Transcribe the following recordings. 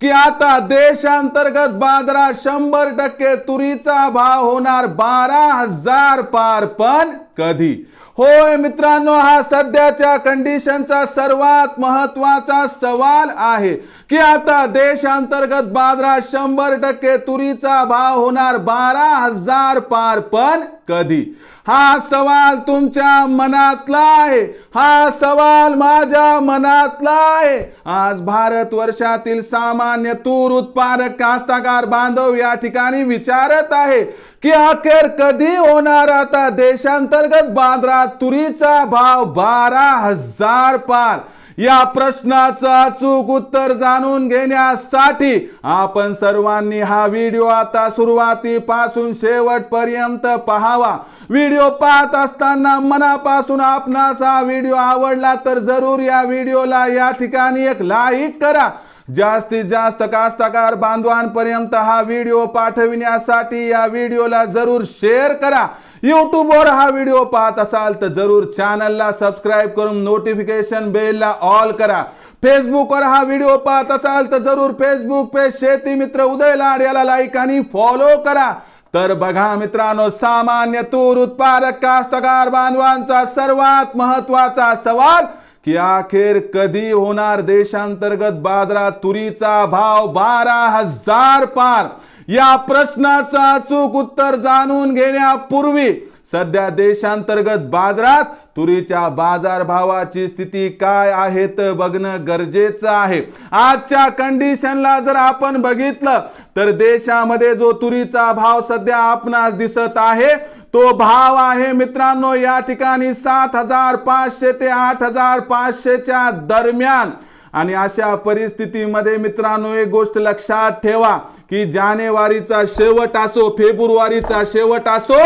की आता देशांतर्गत बाजारात शंभर टक्के तुरीचा भाव होणार बारा हजार पार पण कधी? होय मित्रांनो हा सध्याच्या कंडिशनचा सर्वात महत्त्वाचा सवाल आहे की आता देशांतर्गत बाजारात शंभर टक्के तुरीचा भाव होणार बारा हजार पार. पण कधी? हा सवाल तुमच्या मनातला आहे. हा सवाल माझ्या मनातला आहे. आज भारत वर्षातील सामान्य तूर उत्पादक कास्तकार बांधव या ठिकाणी विचारत आहे. की अखेर कधी होणार आता देशांतर्गत बाजारात तुरीचा भाव बारा हजार पार? या प्रश्नाचं अचूक उत्तर जाणून घेण्यासाठी आपण सर्वांनी हा व्हिडिओ आता सुरुवातीपासून शेवटपर्यंत पहावा. व्हिडिओ पाहत असताना मनापासून आपणास हा व्हिडिओ आवडला तर जरूर या व्हिडिओला या ठिकाणी एक लाईक करा. जास्तीत जास्त कास्तकार बांधवांपर्यंत हा व्हिडिओ पाठविण्यासाठी या व्हिडिओला जरूर शेअर करा. युट्यूबवर हा व्हिडिओ पाहत असाल तर जरूर चॅनलला सबस्क्राईब करून नोटिफिकेशन बेलला ऑल करा. फेसबुकवर हा व्हिडिओ पाहत असाल तर जरूर फेसबुक पेज शेती मित्र उदय लाड याला लाईक आणि फॉलो करा. तर बघा मित्रांनो सामान्य तूर उत्पादक कास्तकार बांधवांचा सर्वात महत्त्वाचा सवाल की अखेर कधी होणार देशांतर्गत बाजारात तुरीचा भाव बारा हजार पार? या प्रश्नाचं अचूक उत्तर जाणून घेण्यापूर्वी सध्या देशांतर्गत बाजारात तुरीच्या बाजारभावाची स्थिती काय आहे तर बघणं गरजेचं आहे. आजच्या कंडिशनला जर आपण बघितलं तर देशामध्ये जो तुरीचा भाव सध्या आपणास दिसत आहे तो भाव आहे मित्रांनो या ठिकाणी सात हजार पाचशे ते आठ हजार पाचशेच्या दरम्यान. आणि अशा परिस्थितीमध्ये मित्रांनो एक गोष्ट लक्षात ठेवा की जानेवारीचा शेवट असो फेब्रुवारीचा शेवट असो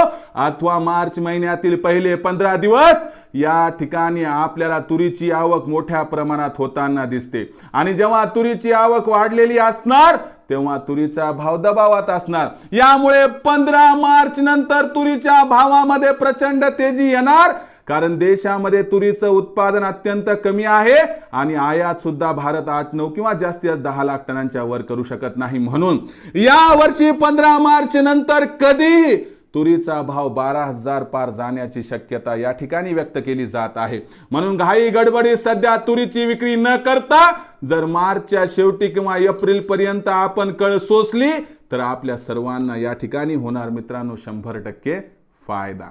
अथवा मार्च महिन्यातील पहिले पंधरा दिवस या ठिकाणी आपल्याला तुरीची आवक मोठ्या प्रमाणात होताना दिसते. आणि जेव्हा तुरीची आवक वाढलेली असणार तेव्हा तुरीचा भाव दबावात असणार. यामुळे पंधरा मार्च नंतर तुरीच्या भावामध्ये प्रचंड तेजी येणार कारण देशामध्ये तुरीचं उत्पादन अत्यंत कमी आहे आणि आयात सुद्धा भारत आठ नऊ किंवा जास्तीत जास्त दहा लाख टनांच्या वर करू शकत नाही. म्हणून या वर्षी पंधरा मार्च नंतर कधीही तुरीचा भाव बारा हजार पार जाण्याची शक्यता या ठिकाणी व्यक्त केली जात आहे. म्हणून घाई गडबडी सध्या तुरीची विक्री न करता जर मार्चच्या शेवटी किंवा एप्रिल पर्यंत आपण कळ सोसली तर आपल्या सर्वांना या ठिकाणी होणार मित्रांनो शंभर टक्के फायदा.